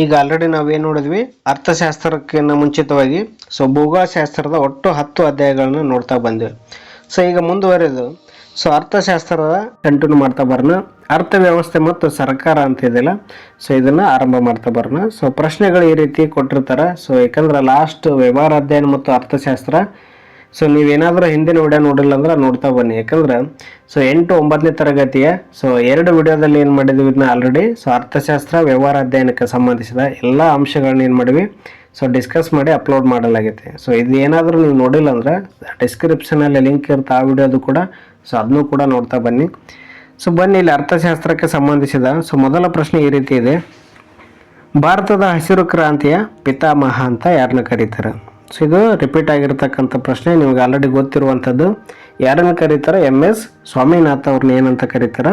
ಈಗ ಆಲ್ರೆಡಿ ನಾವೇನು ನೋಡಿದ್ವಿ? ಅರ್ಥಶಾಸ್ತ್ರಕ್ಕಿಂತ ಮುಂಚಿತವಾಗಿ ಸೊ ಭೂಗೋಳಶಾಸ್ತ್ರದ ಒಟ್ಟು ಹತ್ತು ಅಧ್ಯಾಯಗಳನ್ನ ನೋಡ್ತಾ ಬಂದ್ವಿ. ಸೊ ಈಗ ಮುಂದುವರೆದು ಸೊ ಅರ್ಥಶಾಸ್ತ್ರದ ಕಂಟಿನ್ಯೂ ಮಾಡ್ತಾ ಬರೋಣ. ಅರ್ಥವ್ಯವಸ್ಥೆ ಮತ್ತು ಸರ್ಕಾರ ಅಂತ ಇದೆಯಲ್ಲ ಸೊ ಇದನ್ನ ಆರಂಭ ಮಾಡ್ತಾ ಬರೋಣ. ಸೊ ಪ್ರಶ್ನೆಗಳು ಈ ರೀತಿ ಕೊಟ್ಟಿರ್ತಾರೆ. ಸೊ ಯಾಕಂದ್ರೆ ಲಾಸ್ಟ್ ವ್ಯವಹಾರ ಅಧ್ಯಯನ ಮತ್ತು ಅರ್ಥಶಾಸ್ತ್ರ ಸೊ ನೀವೇನಾದರೂ ಹಿಂದಿನ ವಿಡಿಯೋ ನೋಡಿಲ್ಲ ಅಂದ್ರೆ ನೋಡ್ತಾ ಬನ್ನಿ. ಯಾಕಂದ್ರೆ ಸೊ ಎಂಟು ಒಂಬತ್ತನೇ ತರಗತಿಯ ಸೊ ಎರಡು ವಿಡಿಯೋದಲ್ಲಿ ಏನು ಮಾಡಿದ್ವಿ ಇದನ್ನ ಆಲ್ರೆಡಿ ಸೊ ಅರ್ಥಶಾಸ್ತ್ರ, ವ್ಯವಹಾರ ಅಧ್ಯಯನಕ್ಕೆ ಸಂಬಂಧಿಸಿದ ಎಲ್ಲ ಅಂಶಗಳನ್ನ ಏನು ಮಾಡಿವಿ ಸೊ ಡಿಸ್ಕಸ್ ಮಾಡಿ ಅಪ್ಲೋಡ್ ಮಾಡಲಾಗಿದೆ ಸೊ ಇದು ಏನಾದರೂ ನೀವು ನೋಡಿಲ್ಲ ಅಂದ್ರೆ ಡಿಸ್ಕ್ರಿಪ್ಷನಲ್ಲಿ ಲಿಂಕ್ ಇರುತ್ತೆ ಆ ವಿಡಿಯೋದು ಕೂಡ ಸೊ ಅದನ್ನು ಕೂಡ ನೋಡ್ತಾ ಬನ್ನಿ. ಸೊ ಬನ್ನಿ ಇಲ್ಲಿ ಅರ್ಥಶಾಸ್ತ್ರಕ್ಕೆ ಸಂಬಂಧಿಸಿದ ಸೊ ಮೊದಲ ಪ್ರಶ್ನೆ ಈ ರೀತಿ ಇದೆ. ಭಾರತದ ಹಸಿರು ಕ್ರಾಂತಿಯ ಪಿತಾಮಹ ಅಂತ ಯಾರನ್ನ ಕರೀತಾರೆ? ಸೊ ಇದು ರಿಪೀಟ್ ಆಗಿರ್ತಕ್ಕಂಥ ಪ್ರಶ್ನೆ, ನಿಮ್ಗೆ ಆಲ್ರೆಡಿ ಗೊತ್ತಿರುವಂಥದ್ದು. ಯಾರನ್ನು ಕರೀತಾರೆ? ಎಂ ಎಸ್ ಸ್ವಾಮಿನಾಥ್ ಅವ್ರನ್ನ ಏನಂತ ಕರೀತಾರೆ?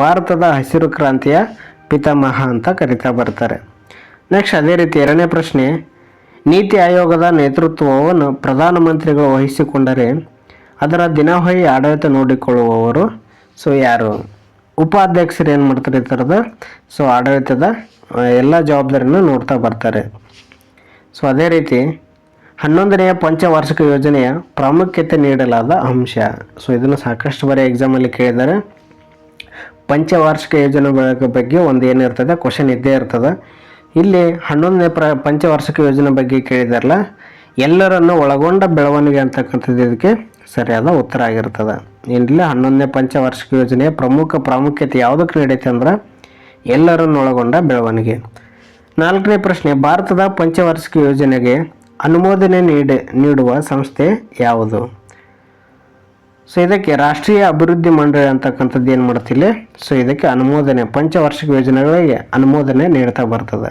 ಭಾರತದ ಹಸಿರು ಕ್ರಾಂತಿಯ ಪಿತಾಮಹ ಅಂತ ಕರಿತಾ ಬರ್ತಾರೆ. ನೆಕ್ಸ್ಟ್ ಅದೇ ರೀತಿ ಎರಡನೇ ಪ್ರಶ್ನೆ, ನೀತಿ ಆಯೋಗದ ನೇತೃತ್ವವನ್ನು ಪ್ರಧಾನಮಂತ್ರಿಗಳು ವಹಿಸಿಕೊಂಡರೆ ಅದರ ದಿನಹೊಯಿ ಆಡಳಿತ ನೋಡಿಕೊಳ್ಳುವವರು, ಸೊ ಯಾರು? ಉಪಾಧ್ಯಕ್ಷರು ಏನು ಮಾಡ್ತಾರೆ ಈ ಥರದ ಸೊ ಆಡಳಿತದ ಎಲ್ಲ ಜವಾಬ್ದಾರಿಯನ್ನು ನೋಡ್ತಾ ಬರ್ತಾರೆ. ಸೊ ಅದೇ ರೀತಿ ಹನ್ನೊಂದನೆಯ ಪಂಚವಾರ್ಷಿಕ ಯೋಜನೆಯ ಪ್ರಾಮುಖ್ಯತೆ ನೀಡಲಾದ ಅಂಶ. ಸೊ ಇದನ್ನು ಸಾಕಷ್ಟು ಬಾರಿ ಎಕ್ಸಾಮಲ್ಲಿ ಕೇಳಿದ್ದಾರೆ. ಪಂಚವಾರ್ಷಿಕ ಯೋಜನೆಗಳ ಬಗ್ಗೆ ಒಂದು ಏನಿರ್ತದೆ ಕ್ವಶನ್ ಇದ್ದೇ ಇರ್ತದೆ. ಇಲ್ಲಿ ಹನ್ನೊಂದನೇ ಪ್ರ, ಪಂಚವಾರ್ಷಿಕ ಯೋಜನೆ ಬಗ್ಗೆ ಕೇಳಿದಾರಲ್ಲ, ಎಲ್ಲರನ್ನು ಒಳಗೊಂಡ ಬೆಳವಣಿಗೆ ಅಂತಕ್ಕಂಥದ್ದು ಇದಕ್ಕೆ ಸರಿಯಾದ ಉತ್ತರ ಆಗಿರ್ತದೆ. ಏನಿಲ್ಲ ಹನ್ನೊಂದನೇ ಪಂಚವಾರ್ಷಿಕ ಯೋಜನೆಯ ಪ್ರಮುಖ ಪ್ರಾಮುಖ್ಯತೆ ಯಾವುದಕ್ಕೆ ನೀಡೈತೆ ಅಂದ್ರೆ, ಎಲ್ಲರನ್ನು ಒಳಗೊಂಡ ಬೆಳವಣಿಗೆ. ನಾಲ್ಕನೇ ಪ್ರಶ್ನೆ, ಭಾರತದ ಪಂಚವಾರ್ಷಿಕ ಯೋಜನೆಗೆ ಅನುಮೋದನೆ ನೀಡಿ, ನೀಡುವ ಸಂಸ್ಥೆ ಯಾವುದು? ಸೊ ಇದಕ್ಕೆ ರಾಷ್ಟ್ರೀಯ ಅಭಿವೃದ್ಧಿ ಮಂಡಳಿ ಅಂತಕ್ಕಂಥದ್ದು ಏನು ಮಾಡ್ತಿಲ್ಲ? ಸೊ ಇದಕ್ಕೆ ಅನುಮೋದನೆ, ಪಂಚವಾರ್ಷಿಕ ಯೋಜನೆಗಳಿಗೆ ಅನುಮೋದನೆ ನೀಡ್ತಾ ಬರ್ತದೆ.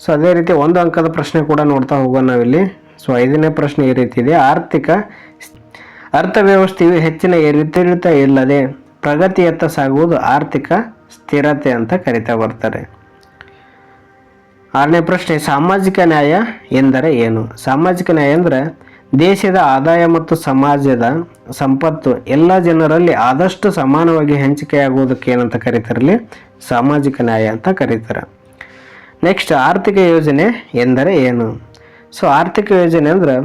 ಸೊ ಅದೇ ರೀತಿ ಒಂದು ಅಂಕದ ಪ್ರಶ್ನೆ ಕೂಡ ನೋಡ್ತಾ ಹೋಗೋಣ ನಾವಿಲ್ಲಿ. ಸೊ ಐದನೇ ಪ್ರಶ್ನೆ ಈ ರೀತಿ ಇದೆ. ಆರ್ಥಿಕ ಅರ್ಥವ್ಯವಸ್ಥೆಯು ಹೆಚ್ಚಿನ ಏರಿತಿಳಿತ ಇಲ್ಲದೆ ಪ್ರಗತಿಯತ್ತ ಸಾಗುವುದು ಆರ್ಥಿಕ ಸ್ಥಿರತೆ ಅಂತ ಕರಿತಾ ಬರ್ತಾರೆ. ಆರನೇ ಪ್ರಶ್ನೆ, ಸಾಮಾಜಿಕ ನ್ಯಾಯ ಎಂದರೆ ಏನು? ಸಾಮಾಜಿಕ ನ್ಯಾಯ ಅಂದರೆ ದೇಶದ ಆದಾಯ ಮತ್ತು ಸಮಾಜದ ಸಂಪತ್ತು. ಎಲ್ಲ ಜನರಲ್ಲಿ ಆದಷ್ಟು ಸಮಾನವಾಗಿ ಹಂಚಿಕೆಯಾಗುವುದಕ್ಕೆ ಏನಂತ ಕರೀತಾರಲ್ಲಿ ಸಾಮಾಜಿಕ ನ್ಯಾಯ ಅಂತ ಕರೀತಾರೆ. ನೆಕ್ಸ್ಟ್ ಆರ್ಥಿಕ ಯೋಜನೆ ಎಂದರೆ ಏನು? ಸೊ ಆರ್ಥಿಕ ಯೋಜನೆ ಅಂದರೆ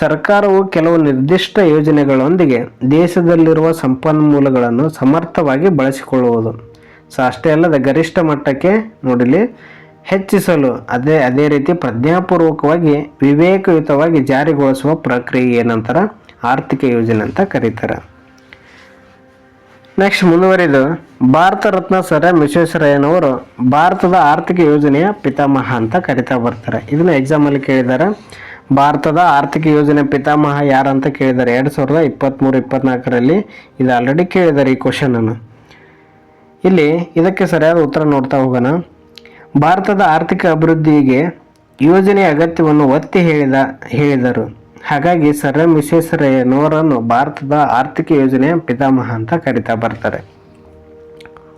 ಸರ್ಕಾರವು ಕೆಲವು ನಿರ್ದಿಷ್ಟ ಯೋಜನೆಗಳೊಂದಿಗೆ ದೇಶದಲ್ಲಿರುವ ಸಂಪನ್ಮೂಲಗಳನ್ನು ಸಮರ್ಥವಾಗಿ ಬಳಸಿಕೊಳ್ಳುವುದು. ಸೊ ಅಷ್ಟೇ ಅಲ್ಲದೆ ಗರಿಷ್ಠ ಮಟ್ಟಕ್ಕೆ ನೋಡಿಲಿ ಹೆಚ್ಚಿಸಲು ಅದೇ ಅದೇ ರೀತಿ ಪ್ರಜ್ಞಾಪೂರ್ವಕವಾಗಿ ವಿವೇಕಯುತವಾಗಿ ಜಾರಿಗೊಳಿಸುವ ಪ್ರಕ್ರಿಯೆ ಏನಂತಾರ? ಆರ್ಥಿಕ ಯೋಜನೆ ಅಂತ ಕರೀತಾರೆ. ನೆಕ್ಸ್ಟ್ ಮುಂದುವರಿದು, ಭಾರತ ರತ್ನ ಸರ್ ಎಂ ವಿಶ್ವೇಶ್ವರಯ್ಯನವರು ಭಾರತದ ಆರ್ಥಿಕ ಯೋಜನೆಯ ಪಿತಾಮಹ ಅಂತ ಕರಿತಾ ಬರ್ತಾರೆ. ಇದನ್ನ ಎಕ್ಸಾಮಲ್ಲಿ ಕೇಳಿದ್ದಾರೆ. ಭಾರತದ ಆರ್ಥಿಕ ಯೋಜನೆ ಪಿತಾಮಹ ಯಾರಂತ ಕೇಳಿದ್ದಾರೆ. ಎರಡು ಸಾವಿರದ ಇಪ್ಪತ್ತ್ಮೂರು ಇಪ್ಪತ್ನಾಲ್ಕರಲ್ಲಿ ಇದು ಆಲ್ರೆಡಿ ಕೇಳಿದ್ದಾರೆ ಈ ಕ್ವಶನನ್ನು ಇಲ್ಲಿ ಇದಕ್ಕೆ ಸರಿಯಾದ ಉತ್ತರ ನೋಡ್ತಾ ಹೋಗೋಣ. ಭಾರತದ ಆರ್ಥಿಕ ಅಭಿವೃದ್ಧಿಗೆ ಯೋಜನೆಯ ಅಗತ್ಯವನ್ನು ಒತ್ತಿ ಹೇಳಿದ, ಹೇಳಿದರು. ಹಾಗಾಗಿ ಸರ್ ಎಂ ವಿಶ್ವೇಶ್ವರಯ್ಯನವರನ್ನು ಭಾರತದ ಆರ್ಥಿಕ ಯೋಜನೆಯ ಪಿತಾಮಹ ಅಂತ ಕರಿತಾ ಬರ್ತಾರೆ.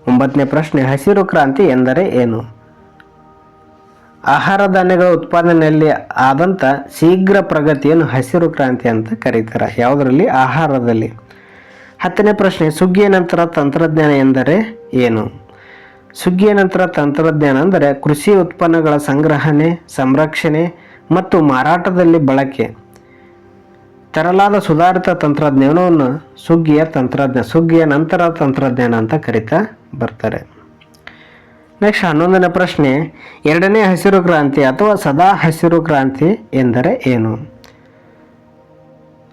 ಒಂಬತ್ತನೇ ಪ್ರಶ್ನೆ, ಹಸಿರು ಕ್ರಾಂತಿ ಎಂದರೆ ಏನು? ಆಹಾರ ಧಾನ್ಯಗಳ ಉತ್ಪಾದನೆಯಲ್ಲಿ ಆದಂಥ ಶೀಘ್ರ ಪ್ರಗತಿಯನ್ನು ಹಸಿರು ಕ್ರಾಂತಿ ಅಂತ ಕರೀತಾರೆ. ಯಾವುದರಲ್ಲಿ? ಆಹಾರದಲ್ಲಿ. ಹತ್ತನೇ ಪ್ರಶ್ನೆ, ಸುಗ್ಗಿಯ ನಂತರ ತಂತ್ರಜ್ಞಾನ ಎಂದರೆ ಏನು? ಸುಗ್ಗಿಯ ನಂತರ ತಂತ್ರಜ್ಞಾನ ಅಂದರೆ ಕೃಷಿ ಉತ್ಪನ್ನಗಳ ಸಂಗ್ರಹಣೆ, ಸಂರಕ್ಷಣೆ ಮತ್ತು ಮಾರಾಟದಲ್ಲಿ ಬಳಕೆ. ತರಲಾದ ಸುಧಾರಿತ ತಂತ್ರಜ್ಞಾನವನ್ನು ಸುಗ್ಗಿಯ ತಂತ್ರಜ್ಞಾನ ಸುಗ್ಗಿಯ ನಂತರ ತಂತ್ರಜ್ಞಾನ ಅಂತ ಕರಿತಾ ಬರ್ತಾರೆ. ನೆಕ್ಸ್ಟ್ ಹನ್ನೊಂದನೇ ಪ್ರಶ್ನೆ, ಎರಡನೇ ಹಸಿರು ಕ್ರಾಂತಿ ಅಥವಾ ಸದಾ ಹಸಿರು ಕ್ರಾಂತಿ ಎಂದರೆ ಏನು?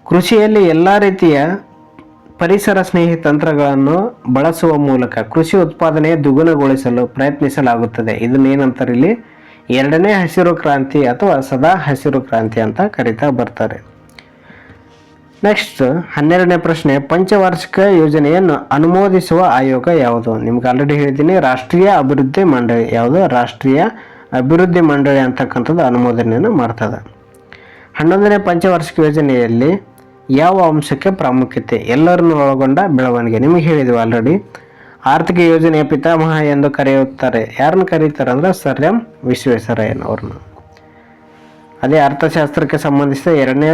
ಕೃಷಿಯಲ್ಲಿ ಎಲ್ಲ ರೀತಿಯ ಪರಿಸರ ಸ್ನೇಹಿ ತಂತ್ರಗಳನ್ನು ಬಳಸುವ ಮೂಲಕ ಕೃಷಿ ಉತ್ಪಾದನೆ ದ್ವಿಗುಣಗೊಳಿಸಲು ಪ್ರಯತ್ನಿಸಲಾಗುತ್ತದೆ. ಇದನ್ನೇನಂತಾರೆ ಇಲ್ಲಿ ಎರಡನೇ ಹಸಿರು ಕ್ರಾಂತಿ ಅಥವಾ ಸದಾ ಹಸಿರು ಕ್ರಾಂತಿ ಅಂತ ಕರಿತಾ ಬರ್ತಾರೆ. ನೆಕ್ಸ್ಟ್ ಹನ್ನೆರಡನೇ ಪ್ರಶ್ನೆ, ಪಂಚವಾರ್ಷಿಕ ಯೋಜನೆಯನ್ನು ಅನುಮೋದಿಸುವ ಆಯೋಗ ಯಾವುದು? ನಿಮ್ಗೆ ಆಲ್ರೆಡಿ ಹೇಳಿದ್ದೀನಿ, ರಾಷ್ಟ್ರೀಯ ಅಭಿವೃದ್ಧಿ ಮಂಡಳಿ. ಯಾವುದು? ರಾಷ್ಟ್ರೀಯ ಅಭಿವೃದ್ಧಿ ಮಂಡಳಿ ಅಂತಕ್ಕಂಥದ್ದು ಅನುಮೋದನೆಯನ್ನು ಮಾಡ್ತದೆ. ಹನ್ನೊಂದನೇ ಪಂಚವಾರ್ಷಿಕ ಯೋಜನೆಯಲ್ಲಿ ಯಾವ ಅಂಶಕ್ಕೆ ಪ್ರಾಮುಖ್ಯತೆ ಎಲ್ಲರನ್ನು ಒಳಗೊಂಡ ಬೆಳವಣಿಗೆ? ನಿಮಗೆ ಹೇಳಿದ್ವಿ ಆಲ್ರೆಡಿ ಆರ್ಥಿಕ ಯೋಜನೆಯ ಪಿತಾಮಹ ಎಂದು ಕರೆಯುತ್ತಾರೆ. ಯಾರನ್ನು ಕರೀತಾರೆ ಅಂದ್ರೆ ಸರ್ ಎಂ ವಿಶ್ವೇಶ್ವರಯ್ಯನವ್ರನ್ನ ಅದೇ ಅರ್ಥಶಾಸ್ತ್ರಕ್ಕೆ ಸಂಬಂಧಿಸಿದ ಎರಡನೇ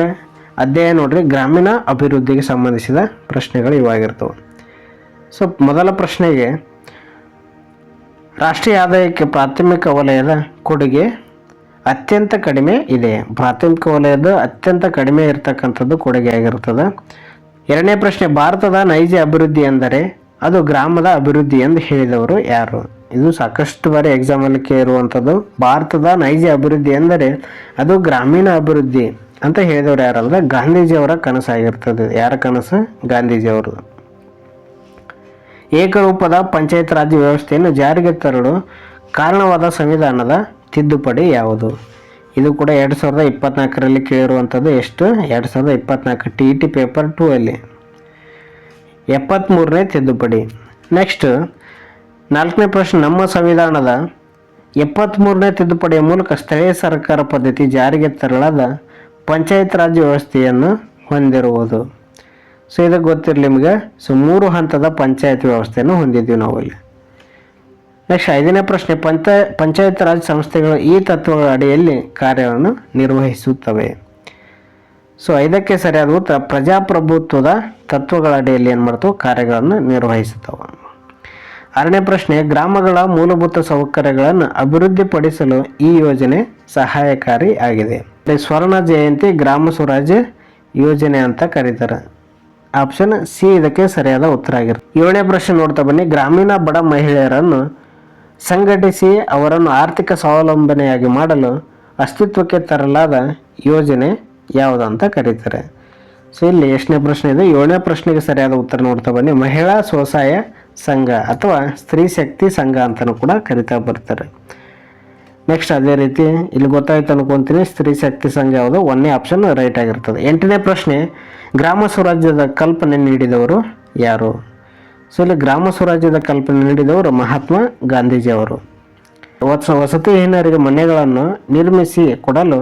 ಅಧ್ಯಾಯ ನೋಡ್ರಿ, ಗ್ರಾಮೀಣ ಅಭಿವೃದ್ಧಿಗೆ ಸಂಬಂಧಿಸಿದ ಪ್ರಶ್ನೆಗಳು ಇವಾಗಿರ್ತವೆ. ಸೊ ಮೊದಲ ಪ್ರಶ್ನೆಗೆ, ರಾಷ್ಟ್ರೀಯ ಆದಾಯಕ್ಕೆ ಪ್ರಾಥಮಿಕ ವಲಯದ ಕೊಡುಗೆ ಅತ್ಯಂತ ಕಡಿಮೆ ಇದೆ. ಪ್ರಾಥಮಿಕ ವಲಯದ ಅತ್ಯಂತ ಕಡಿಮೆ ಇರತಕ್ಕಂಥದ್ದು ಕೊಡುಗೆ ಆಗಿರ್ತದೆ ಎರಡನೇ ಪ್ರಶ್ನೆ, ಭಾರತದ ನೈಜ ಅಭಿವೃದ್ಧಿ ಎಂದರೆ ಅದು ಗ್ರಾಮದ ಅಭಿವೃದ್ಧಿ ಎಂದು ಹೇಳಿದವರು ಯಾರು? ಇದು ಸಾಕಷ್ಟು ಬಾರಿ ಎಕ್ಸಾಮಲ್ಲಿ ಕೇಳುವಂಥದ್ದು. ಭಾರತದ ನೈಜ ಅಭಿವೃದ್ಧಿ ಎಂದರೆ ಅದು ಗ್ರಾಮೀಣ ಅಭಿವೃದ್ಧಿ ಅಂತ ಹೇಳಿದವರು ಯಾರಲ್ಲ ಗಾಂಧೀಜಿಯವರ ಕನಸಾಗಿರ್ತದೆ ಯಾರ ಕನಸು? ಗಾಂಧೀಜಿಯವರು. ಏಕರೂಪದ ಪಂಚಾಯತ್ ರಾಜ್ ವ್ಯವಸ್ಥೆಯನ್ನು ಜಾರಿಗೆ ತರಲು ಕಾರಣವಾದ ಸಂವಿಧಾನದ ತಿದ್ದುಪಡಿ ಯಾವುದು? ಇದು ಕೂಡ ಎರಡು ಸಾವಿರದ ಇಪ್ಪತ್ನಾಲ್ಕರಲ್ಲಿ ಕೇಳಿರುವಂಥದ್ದು ಎಷ್ಟು? ಎರಡು ಸಾವಿರದ ಇಪ್ಪತ್ನಾಲ್ಕು ಟಿ ಟಿ ಪೇಪರ್ ಟೂ ಅಲ್ಲಿ. ಎಪ್ಪತ್ತ್ಮೂರನೇ ತಿದ್ದುಪಡಿ. ನೆಕ್ಸ್ಟ್ ನಾಲ್ಕನೇ ಪ್ರಶ್ನೆ, ನಮ್ಮ ಸಂವಿಧಾನದ ಎಪ್ಪತ್ತ್ಮೂರನೇ ತಿದ್ದುಪಡಿಯ ಮೂಲಕ ಸ್ಥಳೀಯ ಸರ್ಕಾರ ಪದ್ಧತಿ ಜಾರಿಗೆ ತರಲಾದ ಪಂಚಾಯತ್ ರಾಜ್ ವ್ಯವಸ್ಥೆಯನ್ನು ಹೊಂದಿರುವುದು. ಸೊ ಇದಕ್ಕೆ ಗೊತ್ತಿರಲಿ ನಿಮಗೆ? ಸೊ ಮೂರು ಹಂತದ ಪಂಚಾಯತ್ ವ್ಯವಸ್ಥೆಯನ್ನು ಹೊಂದಿದ್ದೀವಿ ನಾವು ಇಲ್ಲಿ ನೆಕ್ಸ್ಟ್ ಐದನೇ ಪ್ರಶ್ನೆ, ಪಂಚ, ಪಂಚಾಯತ್ ರಾಜ್ ಸಂಸ್ಥೆಗಳು ಈ ತತ್ವಗಳ ಅಡಿಯಲ್ಲಿ ಕಾರ್ಯವನ್ನು ನಿರ್ವಹಿಸುತ್ತವೆ. ಸೊ, ಐದಕ್ಕೆ ಸರಿಯಾದ ಉತ್ತರ, ಪ್ರಜಾಪ್ರಭುತ್ವದ ತತ್ವಗಳ ಅಡಿಯಲ್ಲಿ ಏನು ಮಾಡ್ತಾವೆ? ಕಾರ್ಯಗಳನ್ನು ನಿರ್ವಹಿಸುತ್ತವೆ. ಆರನೇ ಪ್ರಶ್ನೆ, ಗ್ರಾಮಗಳ ಮೂಲಭೂತ ಸೌಕರ್ಯಗಳನ್ನು ಅಭಿವೃದ್ಧಿಪಡಿಸಲು ಈ ಯೋಜನೆ ಸಹಾಯಕಾರಿ ಆಗಿದೆ. ಸ್ವರ್ಣ ಜಯಂತಿ, ಗ್ರಾಮ ಸ್ವರಾಜ್ಯ ಯೋಜನೆ ಅಂತ ಕರೀತಾರೆ. ಆಪ್ಷನ್ ಸಿ ಇದಕ್ಕೆ ಸರಿಯಾದ ಉತ್ತರ ಆಗಿರುತ್ತೆ. ಏಳನೇ ಪ್ರಶ್ನೆ ನೋಡ್ತಾ ಬನ್ನಿ, ಗ್ರಾಮೀಣ ಬಡ ಮಹಿಳೆಯರನ್ನು ಸಂಘಟಿಸಿ ಅವರನ್ನು ಆರ್ಥಿಕ ಸ್ವಾವಲಂಬನೆಯಾಗಿ ಮಾಡಲು ಅಸ್ತಿತ್ವಕ್ಕೆ ತರಲಾದ ಯೋಜನೆ ಯಾವುದಂತ ಕರೀತಾರೆ. ಸೊ ಇಲ್ಲಿ ಎಷ್ಟನೇ ಪ್ರಶ್ನೆ ಇದೆ. ಏಳನೇ ಪ್ರಶ್ನೆಗೆ ಸರಿಯಾದ ಉತ್ತರ ನೋಡ್ತಾ ಬನ್ನಿ. ಮಹಿಳಾ ಸ್ವಸಹಾಯ ಸಂಘ ಅಥವಾ ಸ್ತ್ರೀ ಶಕ್ತಿ ಸಂಘ ಅಂತಲೂ ಕೂಡ ಕರಿತಾ ಬರ್ತಾರೆ. ನೆಕ್ಸ್ಟ್ ಅದೇ ರೀತಿ ಇಲ್ಲಿ ಗೊತ್ತಾಯ್ತು ಅನ್ಕೊಂತೀನಿ. ಸ್ತ್ರೀ ಶಕ್ತಿ ಸಂಘ ಯಾವುದು? ಒಂದನೇ ಆಪ್ಷನ್ ರೈಟ್ ಆಗಿರ್ತದೆ. ಎಂಟನೇ ಪ್ರಶ್ನೆ, ಗ್ರಾಮ ಸ್ವರಾಜ್ಯದ ಕಲ್ಪನೆ ನೀಡಿದವರು ಯಾರು? ಸೊ ಇಲ್ಲಿ ಗ್ರಾಮ ಸ್ವರಾಜ್ಯದ ಕಲ್ಪನೆ ನೀಡಿದವರು ಮಹಾತ್ಮ ಗಾಂಧೀಜಿ ಅವರು ವಸ ವಸತಿಹೀನರಿಗೆ ಮನೆಗಳನ್ನು ನಿರ್ಮಿಸಿ ಕೊಡಲು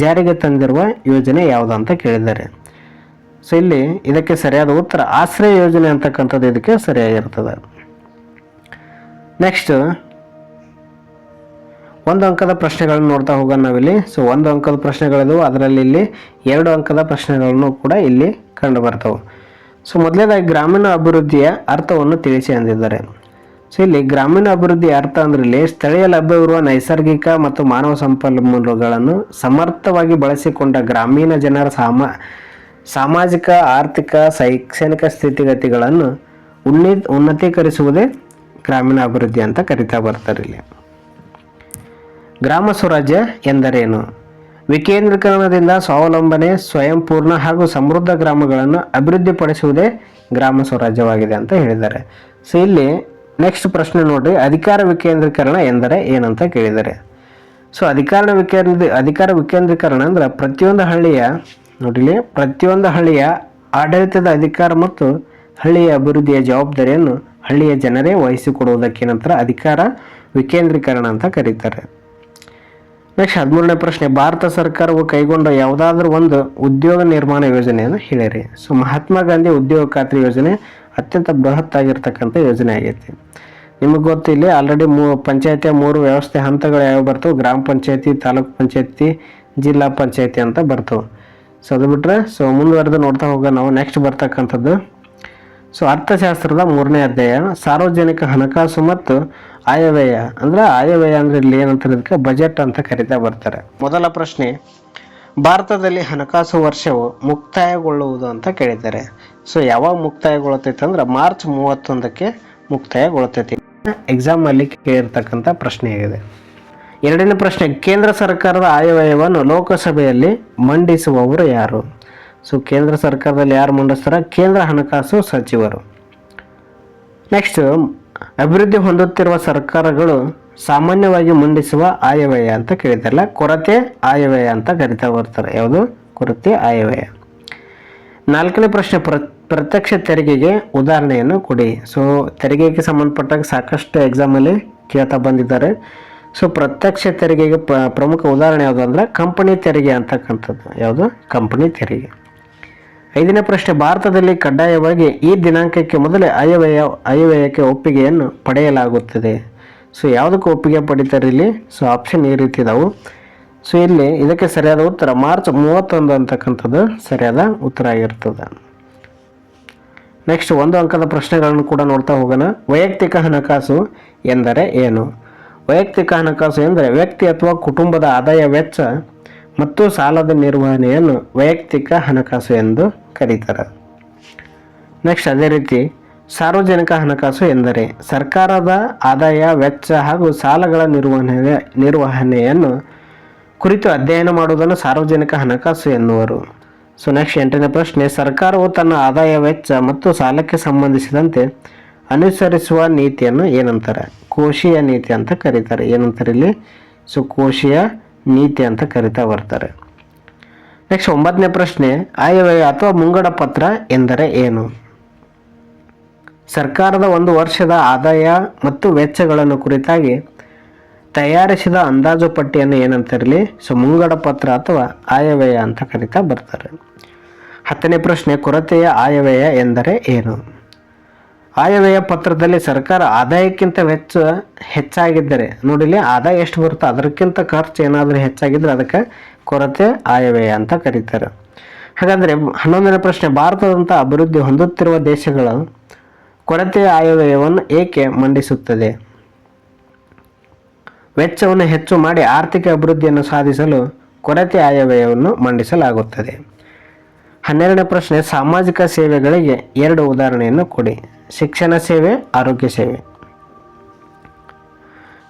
ಜಾರಿಗೆ ತಂದಿರುವ ಯೋಜನೆ ಯಾವುದು ಅಂತ ಕೇಳಿದ್ದಾರೆ. ಸೊ ಇಲ್ಲಿ ಇದಕ್ಕೆ ಸರಿಯಾದ ಉತ್ತರ ಆಶ್ರಯ ಯೋಜನೆ ಅಂತಕ್ಕಂಥದ್ದು ಇದಕ್ಕೆ ಸರಿಯಾಗಿರ್ತದೆ. ನೆಕ್ಸ್ಟ್ ಒಂದು ಅಂಕದ ಪ್ರಶ್ನೆಗಳನ್ನು ನೋಡ್ತಾ ಹೋಗೋಣ ನಾವಿಲ್ಲಿ. ಸೊ ಒಂದು ಅಂಕದ ಪ್ರಶ್ನೆಗಳಿದವು. ಅದರಲ್ಲಿ ಇಲ್ಲಿ ಎರಡು ಅಂಕದ ಪ್ರಶ್ನೆಗಳನ್ನು ಕೂಡ ಇಲ್ಲಿ ಕಂಡು ಬರ್ತವೆ. ಸೊ ಮೊದಲನೇದಾಗಿ ಗ್ರಾಮೀಣ ಅಭಿವೃದ್ಧಿಯ ಅರ್ಥವನ್ನು ತಿಳಿಸಿ ಅಂದಿದ್ದಾರೆ. ಸೊ ಇಲ್ಲಿ ಗ್ರಾಮೀಣ ಅಭಿವೃದ್ಧಿ ಅರ್ಥ ಅಂದ್ರೆ ಇಲ್ಲಿ ಸ್ಥಳೀಯ ಲಭ್ಯವಿರುವ ನೈಸರ್ಗಿಕ ಮತ್ತು ಮಾನವ ಸಂಪನ್ಮೂಲಗಳನ್ನು ಸಮರ್ಥವಾಗಿ ಬಳಸಿಕೊಂಡ ಗ್ರಾಮೀಣ ಜನರ ಸಾಮ, ಸಾಮಾಜಿಕ, ಆರ್ಥಿಕ, ಶೈಕ್ಷಣಿಕ ಸ್ಥಿತಿಗತಿಗಳನ್ನು ಉನ್ನಿ, ಉನ್ನತೀಕರಿಸುವುದೇ ಗ್ರಾಮೀಣ ಅಭಿವೃದ್ಧಿ ಅಂತ ಕರಿತಾ ಬರ್ತಾರೆ ಇಲ್ಲಿ. ಗ್ರಾಮ ಸ್ವರಾಜ್ಯ ಎಂದರೇನು? ವಿಕೇಂದ್ರೀಕರಣದಿಂದ ಸ್ವಾವಲಂಬನೆ, ಸ್ವಯಂಪೂರ್ಣ ಹಾಗೂ ಸಮೃದ್ಧ ಗ್ರಾಮಗಳನ್ನು ಅಭಿವೃದ್ಧಿಪಡಿಸುವುದೇ ಗ್ರಾಮ ಸ್ವರಾಜ್ಯವಾಗಿದೆ ಅಂತ ಹೇಳಿದ್ದಾರೆ. ಸೊ ಇಲ್ಲಿ ನೆಕ್ಸ್ಟ್ ಪ್ರಶ್ನೆ ನೋಡ್ರಿ, ಅಧಿಕಾರ ವಿಕೇಂದ್ರೀಕರಣ ಎಂದರೆ ಏನಂತ ಕೇಳಿದ್ದಾರೆ ಸೊ ಅಧಿಕಾರ ವಿಕೇಂದ್ರ, ಅಧಿಕಾರ ವಿಕೇಂದ್ರೀಕರಣ ಅಂದ್ರೆ ಪ್ರತಿಯೊಂದು ಹಳ್ಳಿಯ ನೋಡಿಲಿ ಪ್ರತಿಯೊಂದು ಹಳ್ಳಿಯ ಆಡಳಿತದ ಅಧಿಕಾರ ಮತ್ತು ಹಳ್ಳಿಯ ಅಭಿವೃದ್ಧಿಯ ಜವಾಬ್ದಾರಿಯನ್ನು ಹಳ್ಳಿಯ ಜನರೇ ವಹಿಸಿಕೊಡುವುದಕ್ಕೆ ನಂತರ ಅಧಿಕಾರ ವಿಕೇಂದ್ರೀಕರಣ ಅಂತ ಕರೀತಾರೆ. ನೆಕ್ಸ್ಟ್ ಹದಿಮೂರನೇ ಪ್ರಶ್ನೆ, ಭಾರತ ಸರ್ಕಾರವು ಕೈಗೊಂಡ ಯಾವುದಾದ್ರೂ ಒಂದು ಉದ್ಯೋಗ ನಿರ್ಮಾಣ ಯೋಜನೆಯನ್ನು ಹೇಳಿರಿ. ಸೊ, ಮಹಾತ್ಮ ಗಾಂಧಿ ಉದ್ಯೋಗ ಖಾತ್ರಿ ಯೋಜನೆ ಅತ್ಯಂತ ಬೃಹತ್ ಆಗಿರ್ತಕ್ಕಂಥ ಯೋಜನೆ ಆಗೈತಿ. ನಿಮಗೆ ಗೊತ್ತು, ಇಲ್ಲಿ ಆಲ್ರೆಡಿ ಮೂ, ಪಂಚಾಯತಿಯ ಮೂರು ವ್ಯವಸ್ಥೆ ಹಂತಗಳು ಯಾವ ಬರ್ತವೆ? ಗ್ರಾಮ ಪಂಚಾಯತಿ, ತಾಲೂಕು ಪಂಚಾಯತಿ, ಜಿಲ್ಲಾ ಪಂಚಾಯತಿ ಅಂತ ಬರ್ತವೆ. ಸೊ, ಅದು ಬಿಟ್ಟರೆ ಸೊ, ಮುಂದುವರೆದು ನೋಡ್ತಾ ಹೋಗ ನಾವು. ನೆಕ್ಸ್ಟ್ ಬರ್ತಕ್ಕಂಥದ್ದು. ಸೊ, ಅರ್ಥಶಾಸ್ತ್ರದ ಮೂರನೇ ಅಧ್ಯಾಯ, ಸಾರ್ವಜನಿಕ ಹಣಕಾಸು ಮತ್ತು ಆಯವ್ಯಯ. ಅಂದ್ರೆ ಆಯವ್ಯಯ ಅಂದ್ರೆ ಇಲ್ಲಿ ಏನಂತ ಬಜೆಟ್ ಅಂತ ಕರಿತಾ ಬರ್ತಾರೆ. ಮೊದಲ ಪ್ರಶ್ನೆ, ಭಾರತದಲ್ಲಿ ಹಣಕಾಸು ವರ್ಷವು ಮುಕ್ತಾಯಗೊಳ್ಳುವುದು ಅಂತ ಕೇಳಿದ್ದಾರೆ. ಸೊ ಯಾವಾಗ ಮುಕ್ತಾಯಗೊಳ್ತೈತೆ ಅಂದ್ರೆ ಮಾರ್ಚ್ ಮೂವತ್ತೊಂದಕ್ಕೆ ಮುಕ್ತಾಯಗೊಳ್ತೈತಿ ಎಕ್ಸಾಮ್ ಅಲ್ಲಿ ಕೇಳಿರ್ತಕ್ಕಂಥ ಪ್ರಶ್ನೆ ಆಗಿದೆ. ಎರಡನೇ ಪ್ರಶ್ನೆ, ಕೇಂದ್ರ ಸರ್ಕಾರದ ಆಯವ್ಯಯವನ್ನು ಲೋಕಸಭೆಯಲ್ಲಿ ಮಂಡಿಸುವವರು ಯಾರು? ಸೊ ಕೇಂದ್ರ ಸರ್ಕಾರದಲ್ಲಿ ಯಾರು ಮಂಡಿಸ್ತಾರ? ಕೇಂದ್ರ ಹಣಕಾಸು ಸಚಿವರು. ನೆಕ್ಸ್ಟ್ ಅಭಿವೃದ್ಧಿ ಹೊಂದುತ್ತಿರುವ ಸರ್ಕಾರಗಳು ಸಾಮಾನ್ಯವಾಗಿ ಮಂಡಿಸುವ ಆಯವ್ಯಯ ಅಂತ ಕೇಳಿದಾರಲ್ಲ? ಕೊರತೆ, ಆಯವ್ಯಯ ಅಂತ ಕರಿತಾ ಬರ್ತಾರೆ. ಯಾವುದು? ಕೊರತೆ, ಆಯವ್ಯಯ. ನಾಲ್ಕನೇ ಪ್ರಶ್ನೆ, ಪ್ರ ಪ್ರತ್ಯಕ್ಷ ತೆರಿಗೆಗೆ ಉದಾಹರಣೆಯನ್ನು ಕೊಡಿ. ಸೊ ತೆರಿಗೆಗೆ ಸಂಬಂಧಪಟ್ಟಾಗ ಸಾಕಷ್ಟು ಎಕ್ಸಾಮಲ್ಲಿ ಕೇಳ್ತಾ ಬಂದಿದ್ದಾರೆ. ಸೊ ಪ್ರತ್ಯಕ್ಷ ತೆರಿಗೆಗೆ ಪ್ರಮುಖ ಉದಾಹರಣೆ ಯಾವುದು ಅಂದ್ರೆ, ಕಂಪನಿ ತೆರಿಗೆ ಅಂತಕ್ಕಂಥದ್ದು. ಯಾವುದು? ಕಂಪನಿ ತೆರಿಗೆ. ಐದನೇ ಪ್ರಶ್ನೆ, ಭಾರತದಲ್ಲಿ ಕಡ್ಡಾಯವಾಗಿ ಈ ದಿನಾಂಕಕ್ಕೆ ಮೊದಲೇ ಆಯವ್ಯಯ, ಆಯವ್ಯಯಕ್ಕೆ ಒಪ್ಪಿಗೆಯನ್ನು ಪಡೆಯಲಾಗುತ್ತದೆ. ಸೊ ಯಾವುದಕ್ಕೆ ಒಪ್ಪಿಗೆ ಪಡಿತಾರೆ ಇಲ್ಲಿ? ಸೊ ಆಪ್ಷನ್ ಈ ರೀತಿ ಇದಾವೆ. ಸೊ ಇಲ್ಲಿ ಇದಕ್ಕೆ ಸರಿಯಾದ ಉತ್ತರ, ಮಾರ್ಚ್ ಮೂವತ್ತೊಂದು ಅಂತಕ್ಕಂಥದ್ದು ಸರಿಯಾದ ಉತ್ತರ ಆಗಿರ್ತದೆ. ನೆಕ್ಸ್ಟ್ ಒಂದು ಅಂಕದ ಪ್ರಶ್ನೆಗಳನ್ನು ಕೂಡ ನೋಡ್ತಾ ಹೋಗೋಣ. ವೈಯಕ್ತಿಕ ಹಣಕಾಸು ಎಂದರೆ ಏನು? ವೈಯಕ್ತಿಕ ಹಣಕಾಸು ಎಂದರೆ ವ್ಯಕ್ತಿ ಅಥವಾ ಕುಟುಂಬದ ಆದಾಯ ವೆಚ್ಚ ಮತ್ತು ಸಾಲದ ನಿರ್ವಹಣೆಯನ್ನು ವೈಯಕ್ತಿಕ ಹಣಕಾಸು ಎಂದು ಕರೀತಾರೆ. ನೆಕ್ಸ್ಟ್ ಅದೇ ರೀತಿ ಸಾರ್ವಜನಿಕ ಹಣಕಾಸು ಎಂದರೆ ಸರ್ಕಾರದ ಆದಾಯ, ವೆಚ್ಚ ಹಾಗೂ ಸಾಲಗಳ ನಿರ್ವಹಣೆ, ನಿರ್ವಹಣೆಯನ್ನು ಕುರಿತು ಅಧ್ಯಯನ ಮಾಡುವುದನ್ನು ಸಾರ್ವಜನಿಕ ಹಣಕಾಸು ಎನ್ನುವರು. ಸೊ ನೆಕ್ಸ್ಟ್ ಎಂಟನೇ ಪ್ರಶ್ನೆ, ಸರ್ಕಾರವು ತನ್ನ ಆದಾಯ, ವೆಚ್ಚ ಮತ್ತು ಸಾಲಕ್ಕೆ ಸಂಬಂಧಿಸಿದಂತೆ ಅನುಸರಿಸುವ ನೀತಿಯನ್ನು ಏನಂತಾರೆ? ಕೋಶೀಯ ನೀತಿ ಅಂತ ಕರೀತಾರೆ. ಏನಂತಾರೆ ಇಲ್ಲಿ? ಸೊ ಕೋಶೀಯ ನೀತಿ ಅಂತ ಕರಿತಾ ಬರ್ತಾರೆ. ನೆಕ್ಸ್ಟ್ ಒಂಬತ್ತನೇ ಪ್ರಶ್ನೆ, ಆಯವ್ಯಯ ಅಥವಾ ಮುಂಗಡ ಪತ್ರ ಎಂದರೆ ಏನು? ಸರ್ಕಾರದ ಒಂದು ವರ್ಷದ ಆದಾಯ ಮತ್ತು ವೆಚ್ಚಗಳನ್ನು ಕುರಿತಾಗಿ ತಯಾರಿಸಿದ ಅಂದಾಜು ಪಟ್ಟಿಯನ್ನು ಏನಂತಿರಲಿ? ಸೊ, ಮುಂಗಡ ಪತ್ರ ಅಥವಾ ಆಯವ್ಯಯ ಅಂತ ಕರಿತಾ ಬರ್ತಾರೆ. ಹತ್ತನೇ ಪ್ರಶ್ನೆ, ಕೊರತೆಯ ಆಯವ್ಯಯ ಎಂದರೆ ಏನು? ಆಯವ್ಯಯ ಪತ್ರದಲ್ಲಿ ಸರ್ಕಾರ ಆದಾಯಕ್ಕಿಂತ ವೆಚ್ಚ ಹೆಚ್ಚಾಗಿದ್ದರೆ ನೋಡಿಲಿ ಆದಾಯ ಎಷ್ಟು ಬರುತ್ತೋ ಅದಕ್ಕಿಂತ ಖರ್ಚು ಏನಾದರೂ ಹೆಚ್ಚಾಗಿದ್ದರೆ ಅದಕ್ಕೆ ಕೊರತೆ ಆಯವ್ಯಯ ಅಂತ ಕರೀತಾರೆ. ಹಾಗಾದರೆ ಹನ್ನೊಂದನೇ ಪ್ರಶ್ನೆ, ಭಾರತದಂಥ ಅಭಿವೃದ್ಧಿ ಹೊಂದುತ್ತಿರುವ ದೇಶಗಳು ಕೊರತೆ ಆಯವ್ಯಯವನ್ನು ಏಕೆ ಮಂಡಿಸುತ್ತದೆ? ವೆಚ್ಚವನ್ನು ಹೆಚ್ಚು ಮಾಡಿ ಆರ್ಥಿಕ ಅಭಿವೃದ್ಧಿಯನ್ನು ಸಾಧಿಸಲು ಕೊರತೆ ಆಯವ್ಯಯವನ್ನು ಮಂಡಿಸಲಾಗುತ್ತದೆ. ಹನ್ನೆರಡನೇ ಪ್ರಶ್ನೆ, ಸಾಮಾಜಿಕ ಸೇವೆಗಳಿಗೆ ಎರಡು ಉದಾಹರಣೆಯನ್ನು ಕೊಡಿ. ಶಿಕ್ಷಣ ಸೇವೆ, ಆರೋಗ್ಯ ಸೇವೆ.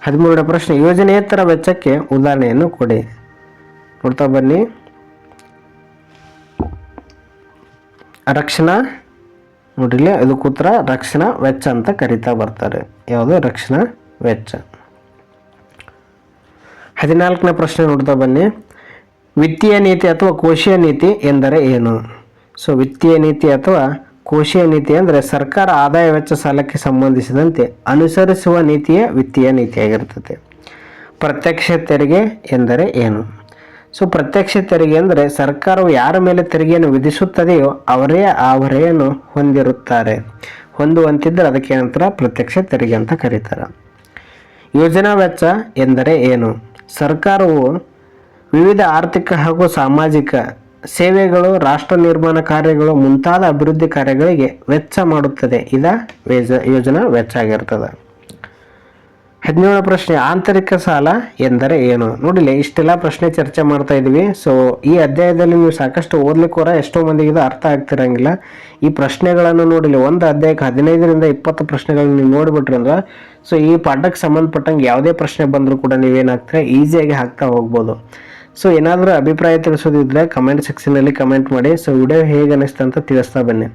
ಹದಿಮೂರನೇ ಪ್ರಶ್ನೆ ಯೋಜನೆಯೇತರ ವೆಚ್ಚಕ್ಕೆ ಉದಾಹರಣೆಯನ್ನು ಕೊಡಿ. ನೋಡ್ತಾ ಬನ್ನಿ. ರಕ್ಷಣಾ ನೋಡಿಲಿ ಇದು ಉತ್ತರ, ರಕ್ಷಣಾ ವೆಚ್ಚ ಅಂತ ಕರಿತಾ ಬರ್ತಾರೆ. ಯಾವುದು? ರಕ್ಷಣಾ ವೆಚ್ಚ. ಹದಿನಾಲ್ಕನೇ ಪ್ರಶ್ನೆ ನೋಡ್ತಾ ಬನ್ನಿ. ವಿತ್ತೀಯ ನೀತಿ ಅಥವಾ ಕೋಶೀಯ ನೀತಿ ಎಂದರೆ ಏನು? ಸೊ ವಿತ್ತೀಯ ನೀತಿ ಅಥವಾ ಕೋಶೀಯ ನೀತಿ ಅಂದರೆ ಸರ್ಕಾರ ಆದಾಯ ವೆಚ್ಚ ಸಾಲಕ್ಕೆ ಸಂಬಂಧಿಸಿದಂತೆ ಅನುಸರಿಸುವ ನೀತಿಯೇ ವಿತ್ತೀಯ ನೀತಿಯಾಗಿರ್ತದೆ. ಪ್ರತ್ಯಕ್ಷ ತೆರಿಗೆ ಎಂದರೆ ಏನು? ಸೊ, ಪ್ರತ್ಯಕ್ಷ ತೆರಿಗೆ ಅಂದರೆ ಸರ್ಕಾರವು ಯಾರ ಮೇಲೆ ತೆರಿಗೆಯನ್ನು ವಿಧಿಸುತ್ತದೆಯೋ ಅವರೇ ಆ ಹೊರೆಯನ್ನು ಹೊಂದಿರುತ್ತಾರೆ. ಹೊಂದುವಂತಿದ್ದರೆ ಅದಕ್ಕೆ ನಂತರ ಪ್ರತ್ಯಕ್ಷ ತೆರಿಗೆ ಅಂತ ಕರೀತಾರೆ. ಯೋಜನಾ ವೆಚ್ಚ ಎಂದರೆ ಏನು? ಸರ್ಕಾರವು ವಿವಿಧ ಆರ್ಥಿಕ ಹಾಗೂ ಸಾಮಾಜಿಕ ಸೇವೆಗಳು, ರಾಷ್ಟ್ರ ನಿರ್ಮಾಣ ಕಾರ್ಯಗಳು, ಮುಂತಾದ ಅಭಿವೃದ್ಧಿ ಕಾರ್ಯಗಳಿಗೆ ವೆಚ್ಚ ಮಾಡುತ್ತದೆ. ಇದ ವೇಜ, ಯೋಜನಾ ವೆಚ್ಚ ಆಗಿರ್ತದೆ. ಹದಿನೇಳು ಪ್ರಶ್ನೆ, ಆಂತರಿಕ ಸಾಲ ಎಂದರೆ ಏನು? ನೋಡಿಲಿ, ಇಷ್ಟೆಲ್ಲ ಪ್ರಶ್ನೆ ಚರ್ಚೆ ಮಾಡ್ತಾ ಇದ್ವಿ. ಸೊ ಈ ಅಧ್ಯಾಯದಲ್ಲಿ ನೀವು ಸಾಕಷ್ಟು ಓದ್ಲಿಕ್ಕೆ ಹೋರ ಎಷ್ಟೋ ಮಂದಿಗೆ ಇದು ಅರ್ಥ ಆಗ್ತಿರಂಗಿಲ್ಲ. ಈ ಪ್ರಶ್ನೆಗಳನ್ನು ನೋಡಿಲಿ, ಒಂದು ಅಧ್ಯಾಯಕ್ಕೆ ಹದಿನೈದರಿಂದ ಇಪ್ಪತ್ತು ಪ್ರಶ್ನೆಗಳನ್ನ ನೀವು ನೋಡಿಬಿಟ್ರಿ ಅಂದ್ರೆ ಸೊ ಈ ಪಾಠಕ್ಕೆ ಸಂಬಂಧಪಟ್ಟಂಗೆ ಯಾವುದೇ ಪ್ರಶ್ನೆ ಬಂದರೂ ಕೂಡ ನೀವೇನಾಗ್ತೀರ ಈಸಿಯಾಗಿ ಹಾಕ್ತಾ ಹೋಗ್ಬೋದು. ಸೊ ಏನಾದರೂ ಅಭಿಪ್ರಾಯ ತಿಳಿಸೋದಿದ್ರೆ ಕಮೆಂಟ್ ಸೆಕ್ಷನಲ್ಲಿ ಕಮೆಂಟ್ ಮಾಡಿ. ಸೊ ವಿಡಿಯೋ ಹೇಗೆ ಅನಿಸ್ತು ಅಂತ ತಿಳಿಸ್ತಾ ಬನ್ನಿ.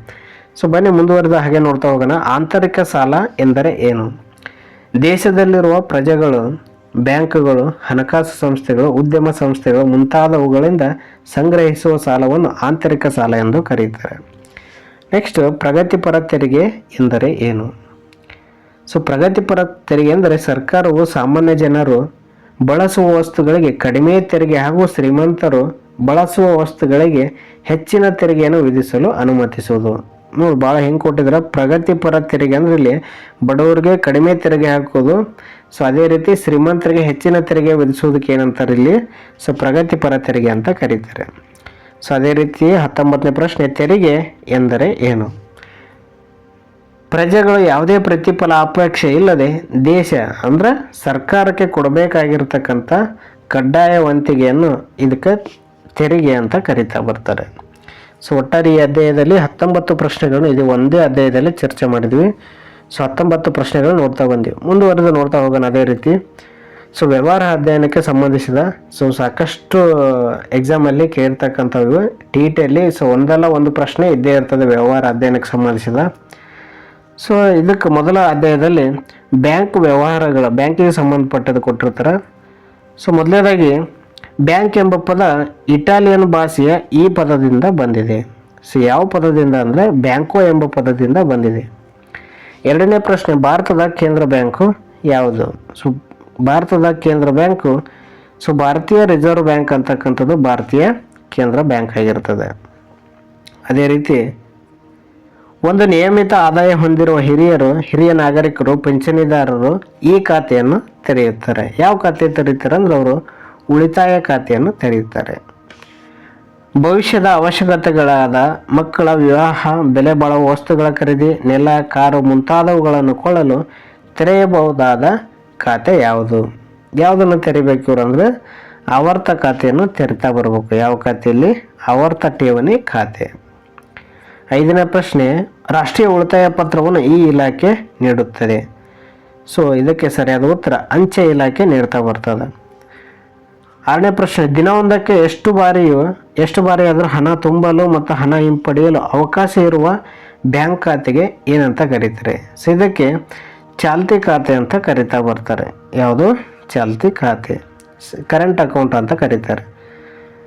ಸೊ ಬನ್ನಿ, ಮುಂದುವರೆದ ಹಾಗೆ ನೋಡ್ತಾ ಹೋಗೋಣ. ಆಂತರಿಕ ಸಾಲ ಎಂದರೆ ಏನು? ದೇಶದಲ್ಲಿರುವ ಪ್ರಜೆಗಳು, ಬ್ಯಾಂಕ್ಗಳು, ಹಣಕಾಸು ಸಂಸ್ಥೆಗಳು, ಉದ್ಯಮ ಸಂಸ್ಥೆಗಳು ಮುಂತಾದವುಗಳಿಂದ ಸಂಗ್ರಹಿಸುವ ಸಾಲವನ್ನು ಆಂತರಿಕ ಸಾಲ ಎಂದು ಕರೆಯುತ್ತಾರೆ ನೆಕ್ಸ್ಟ್ ಪ್ರಗತಿಪರ ತೆರಿಗೆ ಎಂದರೆ ಏನು? ಸೊ ಪ್ರಗತಿಪರ ತೆರಿಗೆ ಎಂದರೆ ಸರ್ಕಾರವು ಸಾಮಾನ್ಯ ಜನರು ಬಳಸುವ ವಸ್ತುಗಳಿಗೆ, ಕಡಿಮೆ ತೆರಿಗೆ ಹಾಗೂ ಶ್ರೀಮಂತರು ಬಳಸುವ ವಸ್ತುಗಳಿಗೆ ಹೆಚ್ಚಿನ ತೆರಿಗೆಯನ್ನು ವಿಧಿಸಲು ಅನುಮತಿಸುವುದು. ನೋಡಿ, ಭಾಳ ಹೆಂಗೆ ಕೊಟ್ಟಿದ್ರೆ? ಪ್ರಗತಿಪರ ತೆರಿಗೆ ಅಂದರೆ ಇಲ್ಲಿ ಬಡವರಿಗೆ ಕಡಿಮೆ ತೆರಿಗೆ ಹಾಕೋದು. ಸೊ ಅದೇ ರೀತಿ ಶ್ರೀಮಂತರಿಗೆ ಹೆಚ್ಚಿನ ತೆರಿಗೆ ವಿಧಿಸೋದಕ್ಕೆ ಏನಂತಾರೆ ಇಲ್ಲಿ? ಸೊ ಪ್ರಗತಿಪರ ತೆರಿಗೆ ಅಂತ ಕರೀತಾರೆ. ಸೊ ಅದೇ ರೀತಿ ಹತ್ತೊಂಬತ್ತನೇ ಪ್ರಶ್ನೆ, ತೆರಿಗೆ ಎಂದರೆ ಏನು? ಪ್ರಜೆಗಳು ಯಾವುದೇ ಪ್ರತಿಫಲ ಅಪೇಕ್ಷೆ ಇಲ್ಲದೆ ದೇಶ ಅಂದ್ರೆ ಸರ್ಕಾರಕ್ಕೆ ಕೊಡಬೇಕಾಗಿರ್ತಕ್ಕಂಥ ಕಡ್ಡಾಯ ವಂತಿಗೆಯನ್ನು ಇದಕ್ಕೆ ತೆರಿಗೆ ಅಂತ ಕರಿತಾ ಬರ್ತಾರೆ. ಸೊ ಒಟ್ಟಾರೆ ಈ ಅಧ್ಯಾಯದಲ್ಲಿ ಹತ್ತೊಂಬತ್ತು ಪ್ರಶ್ನೆಗಳನ್ನು ಇದು ಒಂದೇ ಅಧ್ಯಾಯದಲ್ಲಿ ಚರ್ಚೆ ಮಾಡಿದ್ವಿ. ಸೊ ಹತ್ತೊಂಬತ್ತು ಪ್ರಶ್ನೆಗಳು ನೋಡ್ತಾ ಬಂದ್ವಿ. ಮುಂದುವರೆದು ನೋಡ್ತಾ ಹೋಗೋಣ ಅದೇ ರೀತಿ. ಸೊ ವ್ಯವಹಾರ ಅಧ್ಯಯನಕ್ಕೆ ಸಂಬಂಧಿಸಿದ ಸೊ ಸಾಕಷ್ಟು ಎಕ್ಸಾಮಲ್ಲಿ ಕೇಳ್ತಕ್ಕಂಥವು ಟಿ ಟಿಯಲ್ಲಿ ಸೊ ಒಂದಲ್ಲ ಒಂದು ಪ್ರಶ್ನೆ ಇದ್ದೇ ಇರ್ತದೆ ವ್ಯವಹಾರ ಅಧ್ಯಯನಕ್ಕೆ ಸಂಬಂಧಿಸಿದ. ಸೊ ಇದಕ್ಕೆ ಮೊದಲ ಅಧ್ಯಾಯದಲ್ಲಿ ಬ್ಯಾಂಕ್ ವ್ಯವಹಾರಗಳ, ಬ್ಯಾಂಕಿಗೆ ಸಂಬಂಧಪಟ್ಟದ್ದು ಕೊಟ್ಟಿರ್ತಾರೆ. ಸೊ ಮೊದಲನೇದಾಗಿ ಬ್ಯಾಂಕ್ ಎಂಬ ಪದ ಇಟಾಲಿಯನ್ ಭಾಷೆಯ ಈ ಪದದಿಂದ ಬಂದಿದೆ. ಸೊ ಯಾವ ಪದದಿಂದ ಅಂದರೆ ಬ್ಯಾಂಕೋ ಎಂಬ ಪದದಿಂದ ಬಂದಿದೆ. ಎರಡನೇ ಪ್ರಶ್ನೆ, ಭಾರತದ ಕೇಂದ್ರ ಬ್ಯಾಂಕು ಯಾವುದು? ಸೊ ಭಾರತದ ಕೇಂದ್ರ ಬ್ಯಾಂಕು ಸೊ ಭಾರತೀಯ ರಿಸರ್ವ್ ಬ್ಯಾಂಕ್ ಅಂತಕ್ಕಂಥದ್ದು ಭಾರತೀಯ ಕೇಂದ್ರ ಬ್ಯಾಂಕ್ ಆಗಿರ್ತದೆ. ಅದೇ ರೀತಿ ಒಂದು ನಿಯಮಿತ ಆದಾಯ ಹೊಂದಿರುವ ಹಿರಿಯರು, ಹಿರಿಯ ನಾಗರಿಕರು, ಪಿಂಚಣಿದಾರರು ಈ ಖಾತೆಯನ್ನು ತೆರೆಯುತ್ತಾರೆ. ಯಾವ ಖಾತೆ ತೆರೆಯುತ್ತಾರೆ ಅಂದ್ರೆ ಅವರು ಉಳಿತಾಯ ಖಾತೆಯನ್ನು ತೆರೆಯುತ್ತಾರೆ. ಭವಿಷ್ಯದ ಅವಶ್ಯಕತೆಗಳಾದ ಮಕ್ಕಳ ವಿವಾಹ, ಬೆಲೆ ಬಾಳುವ ವಸ್ತುಗಳ ಖರೀದಿ, ನೆಲ, ಕಾರು ಮುಂತಾದವುಗಳನ್ನು ಕೊಳ್ಳಲು ತೆರೆಯಬಹುದಾದ ಖಾತೆ ಯಾವುದು? ಯಾವುದನ್ನು ತೆರಿಬೇಕು ಇವ್ರು ಅಂದರೆ ಆವರ್ತ ಖಾತೆಯನ್ನು ತೆರಿತಾ ಬರಬೇಕು. ಯಾವ ಖಾತೆಯಲ್ಲಿ? ಆವರ್ತ ಠೇವಣಿ ಖಾತೆ. ಐದನೇ ಪ್ರಶ್ನೆ, ರಾಷ್ಟ್ರೀಯ ಉಳಿತಾಯ ಪತ್ರವನ್ನು ಈ ಇಲಾಖೆ ನೀಡುತ್ತದೆ. ಸೊ ಇದಕ್ಕೆ ಸರಿಯಾದ ಉತ್ತರ, ಅಂಚೆ ಇಲಾಖೆ ನೀಡ್ತಾ ಬರ್ತದೆ. ಆರನೇ ಪ್ರಶ್ನೆ, ದಿನವೊಂದಕ್ಕೆ ಎಷ್ಟು ಬಾರಿಯೂ, ಎಷ್ಟು ಬಾರಿ ಆದರೂ ಹಣ ತುಂಬಲು ಮತ್ತು ಹಣ ಹಿಂಪಡೆಯಲು ಅವಕಾಶ ಇರುವ ಬ್ಯಾಂಕ್ ಖಾತೆಗೆ ಏನಂತ ಕರೀತಾರೆ? ಸೊ ಇದಕ್ಕೆ ಚಾಲ್ತಿ ಖಾತೆ ಅಂತ ಕರಿತಾ ಬರ್ತಾರೆ. ಯಾವುದು? ಚಾಲ್ತಿ ಖಾತೆ. ಕರೆಂಟ್ ಅಕೌಂಟ್ ಅಂತ ಕರೀತಾರೆ.